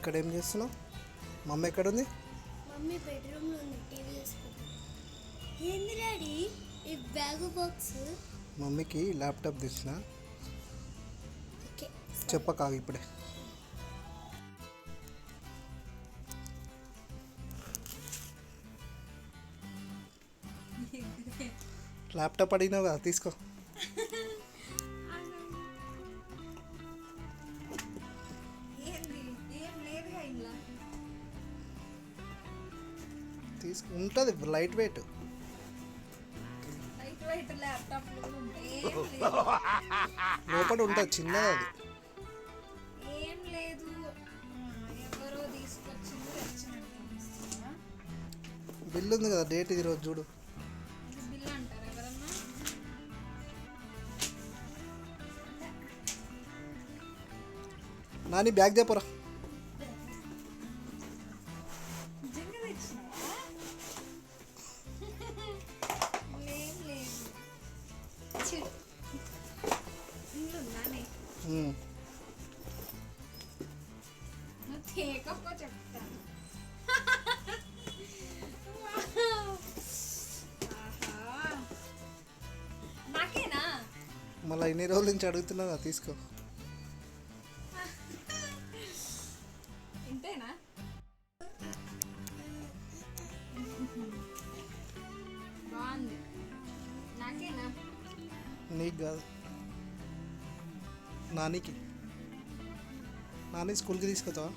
ఇక్కడ ఏం చేస్తున్నావు? మమ్మీ ఎక్కడ ఉంది మమ్మీ బెడ్రూమ్లో ఉంది టీవీ చూసుకుంటా ఏంది డాడీ? ఈ బ్యాగ్ బాక్స్? మమ్మీకి ల్యాప్టాప్ తెచ్చిన. ఓకే చెప్పకాగు ఇప్పుడే. ల్యాప్టాప్ అడిగినావు కదా తీసుకో. తీసుకో ఉంటుంది లైట్ వెయిట్. లోపల ఉంటుంది చిన్నది అది. బిల్ ఉంది కదా డేట్ ఇది రోజు చూడు నాని బ్యాగ్ చెప్పరా నువ్వు చెప్తాను నాకేనా మళ్ళీ ఇన్ని రోజుల నుంచి అడుగుతున్నా తీసుకో. ఇంతేనా? నీకు కాదు. నానికి. నాని స్కూల్కి తీసుకొస్తావా?